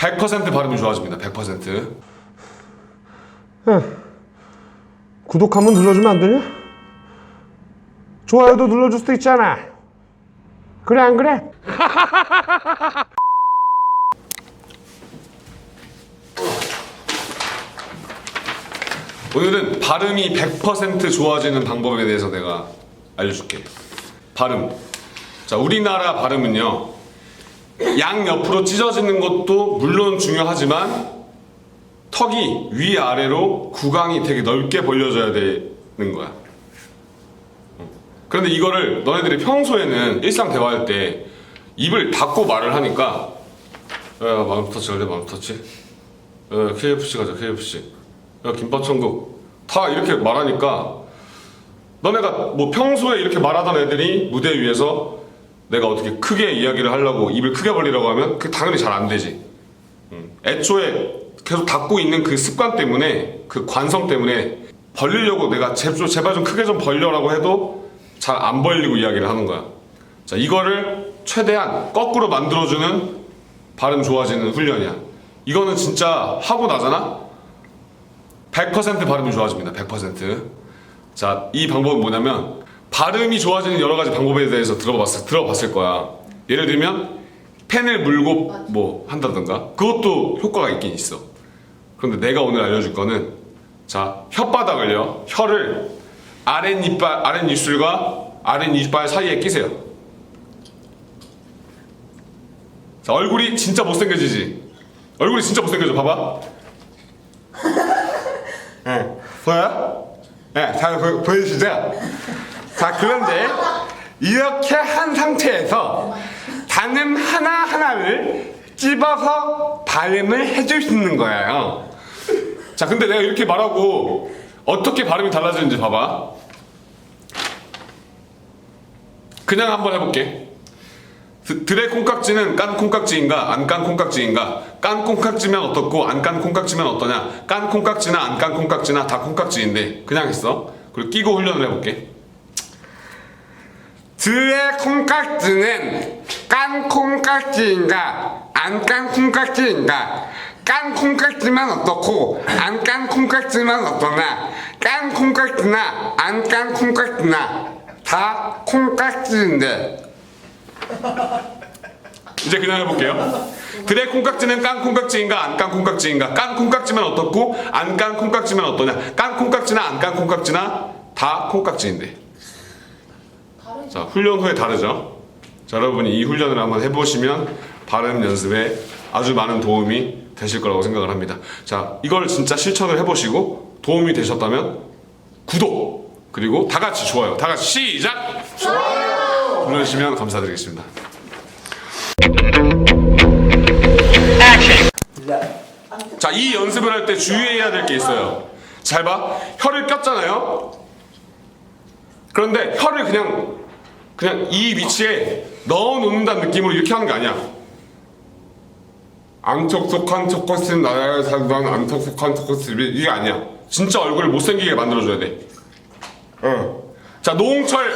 100% 발음이 좋아집니다. 100%. 구독 한번 눌러주면 안 되냐? 좋아요도 눌러줄 수도 있잖아. 그래 안 그래? 오늘은 발음이 100% 좋아지는 방법에 대해서 내가 알려줄게. 발음. 자, 우리나라 발음은요. 양 옆으로 찢어지는 것도 물론 중요하지만 턱이 위아래로 구강이 되게 넓게 벌려져야 되는 거야. 그런데 이거를 너네들이 평소에는 일상 대화할 때 입을 닫고 말을 하니까 야 마음 터치 갈래 마음 터치. 야 KFC 가자 KFC 야 김밥 천국. 다 이렇게 말하니까 너네가 뭐 평소에 이렇게 말하던 애들이 무대 위에서 내가 어떻게 크게 이야기를 하려고 입을 크게 벌리라고 하면 그 당연히 잘 안 되지 음. 애초에 계속 닫고 있는 그 습관 때문에 그 관성 때문에 벌리려고 내가 제- 좀 제발 좀 크게 좀 벌려라고 해도 잘 안 벌리고 이야기를 하는 거야. 자, 이거를 최대한 거꾸로 만들어주는 발음 좋아지는 훈련이야. 이거는 진짜 하고 나잖아? 100% 발음이 좋아집니다. 100%. 자, 이 방법은 뭐냐면 발음이 좋아지는 여러 가지 방법에 대해서 들어봤을, 들어봤을 거야. 예를 들면 펜을 물고 뭐 한다던가 그것도 효과가 있긴 있어. 그런데 내가 오늘 알려줄 거는 자 혓바닥을요 혀를 아랫이빨 아랫입술과 아랫이빨 사이에 끼세요. 자 얼굴이 진짜 못생겨지지. 얼굴이 진짜 못생겨져. 봐봐. 예, 보여? 예, 잘 보, 보이시죠? 자 그런데 이렇게 한 상태에서 단음 하나 하나를 찝어서 발음을 해줄 수 있는 거예요. 자, 근데 내가 이렇게 말하고 어떻게 발음이 달라지는지 봐봐. 그냥 한번 해볼게. 드- 들의 콩깍지는 깐 콩깍지인가 안 깐 콩깍지인가 깐 콩깍지면 어떻고 안 깐 콩깍지면 어떠냐 깐 콩깍지나 안 깐 콩깍지나 다 콩깍지인데 그냥 했어 그리고 끼고 훈련을 해볼게 드의 콩깍지는 깐 콩깍지인가 안 깐 콩깍지인가? 깐 콩깍지만 어떻고 안 깐 콩깍지만 어떠나? 깐 콩깍지나 안 깐 콩깍지나 다 콩깍지인데. 이제 그냥 해볼게요. 들의 콩깍지는 깐 콩깍지인가 안 깐 콩깍지인가? 깐 콩깍지면 어떻고 안 깐 콩깍지면 어떠냐? 깐 콩깍지나 안 깐 콩깍지나 다 콩깍지인데 자 훈련 후에 다르죠 자 여러분이 이 훈련을 한번 해보시면 발음 연습에 아주 많은 도움이 되실 거라고 생각을 합니다 자 이걸 진짜 실천을 해보시고 도움이 되셨다면 구독 그리고 다 같이 좋아요 다 같이 시작 좋아요 눌러주시면 감사드리겠습니다 자, 이 연습을 할 때 주의해야 될 게 있어요. 잘 봐. 혀를 꼈잖아요. 그런데 혀를 그냥 그냥 이 위치에 넣어 놓는다는 느낌으로 이렇게 하는 게 아니야. 안톡톡한 초코스 나라에 살던 안톡톡한 초코스 이게 아니야. 진짜 얼굴을 못생기게 만들어줘야 돼. 어. 자, 노홍철.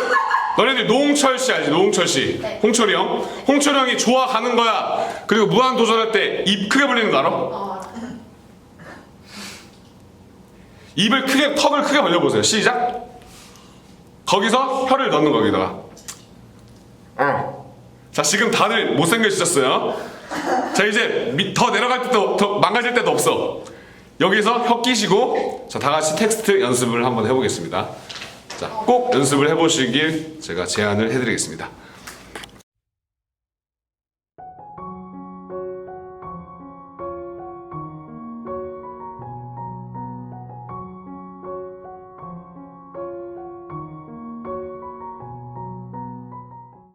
너네들 노홍철 씨 알지? 노홍철 씨. 홍철이 형. 홍철이 형이 좋아하는 거야. 그리고 무한 도전할 때 입 크게 벌리는 거 알아? 입을 크게 턱을 크게 벌려보세요. 시작. 거기서 혀를 넣는 거기다가. 어. 자 지금 다들 못생겨지셨어요. 자 이제 밑- 더 내려갈 때도 더 망가질 때도 없어. 여기서 혀 끼시고 자 다 같이 텍스트 연습을 한번 해보겠습니다. 자 꼭 연습을 해보시길 제가 제안을 해드리겠습니다.